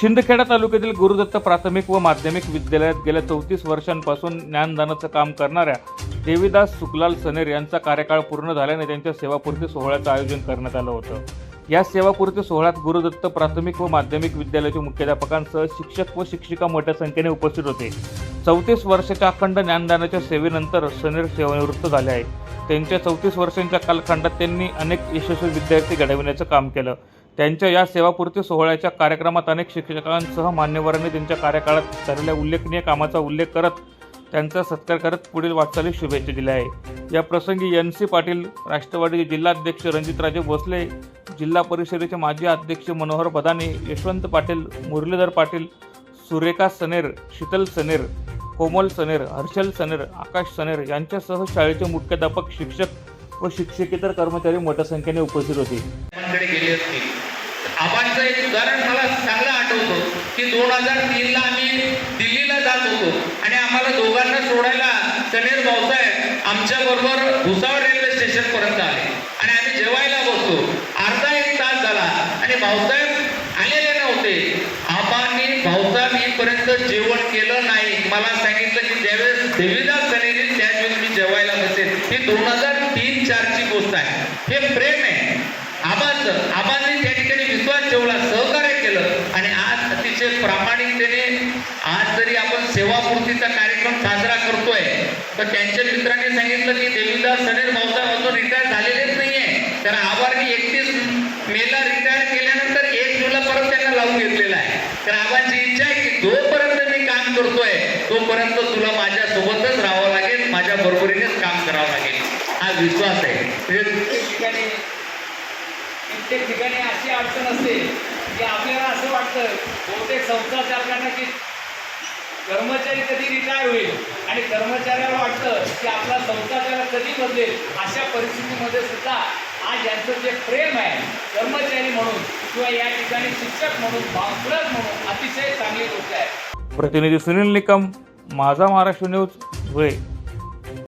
शिंदखेडा तालुक्यातील गुरुदत्त प्राथमिक व माध्यमिक विद्यालयात गेल्या चौतीस वर्षांपासून ज्ञानदानाचं काम करणाऱ्या देवीदास सुखलाल सनेर यांचा कार्यकाळ पूर्ण झाल्याने त्यांच्या सेवापूर्ती सोहळ्याचं आयोजन करण्यात आलं होतं. या सेवापूर्ती सोहळ्यात गुरुदत्त प्राथमिक व माध्यमिक विद्यालयाच्या मुख्याध्यापकांसह शिक्षक व शिक्षिका मोठ्या संख्येने उपस्थित होते. चौतीस वर्षाच्या अखंड ज्ञानदानाच्या सेवेनंतर सनेर सेवानिवृत्त झाले आहेत. त्यांच्या चौतीस वर्षांच्या कालखंडात त्यांनी अनेक यशस्वी विद्यार्थी घडविण्याचं काम केलं. त्यांच्या या सेवापूर्ती सोहळ्याच्या कार्यक्रमात अनेक शिक्षकांसह मान्यवरांनी त्यांच्या कार्यकाळात झालेल्या उल्लेखनीय कामाचा उल्लेख करत त्यांचा सत्कार करत पुढील वाटचालीस शुभेच्छा दिल्या आहे या प्रसंगी एन सी पाटील राष्ट्रवादीचे जिल्हाध्यक्ष रणजितराजे भोसले जिल्हा परिषदेचे माजी अध्यक्ष मनोहर बदाने यशवंत पाटील मुरलीधर पाटील सुरेखा सनेर शीतल सनेर कोमल सनेर हर्षल सनेर आकाश सनेर यांच्यासह शाळेचे मुख्याध्यापक शिक्षक व शिक्षकेतर कर्मचारी मोठ्या संख्येने उपस्थित होते. कडे आबांचं एक उदाहरण मला चांगलं आठवतं की दोन हजार तीनला आम्ही दिल्लीला जात होतो. आणि आम्हाला दोघांना सोडायला सनेर भाऊसाहेब आमच्या बरोबर भुसावळ रेल्वे स्टेशन पर्यंत आले. आणि आम्ही जेवायला बसतो अर्धा एक तास झाला. आणि भाऊसाहेब आलेले नव्हते. आबांनी भाऊसाहेब इथपर्यंत जेवण केलं नाही. मला सांगितलं की ज्यावेळेस देवीदास सनेरी त्या त्यावेळेस मी जेवायला बसेल. हे दोन हजार आहे. हे प्रेम आहे. आबांचं आबांनी त्या ठिकाणी विश्वास ठेवला सहकार्य केलं आणि आज अतिशय प्रामाणिकतेने आज जरी आपण सेवापूर्तीचा कार्यक्रम साजरा करतोय तर त्यांच्या मित्रांनी सांगितलं की देवीदास सनेर भाऊसाहेब अजून रिटायर झालेलेच नाहीये. तर आबांनी एकतीस मेला रिटायर केल्यानंतर एक जूनला परत त्यांना लावून घेतलेला आहे. तर आबांची इच्छा आहे की जोपर्यंत मी काम करतोय तोपर्यंत तुला माझ्यासोबतच राहावं लागेल माझ्या बरोबरीनेच काम करावं लागेल. हा विश्वास आहे. प्रत्येक ठिकाणी कित्येक ठिकाणी अशी अडचण असते की आपल्याला असं वाटतं बहुतेक संस्था चालकांना की कर्मचारी कधी रिटायर होईल. आणि कर्मचाऱ्याला वाटतं की आपला संस्था त्याला कधी बदलेल अशा परिस्थितीमध्ये सुद्धा आज यांचं जे प्रेम आहे कर्मचारी म्हणून किंवा या ठिकाणी शिक्षक म्हणून भावपूरक म्हणून अतिशय चांगली गोष्ट आहे. प्रतिनिधी सुनील निकम माझा महाराष्ट्र न्यूज धुळे.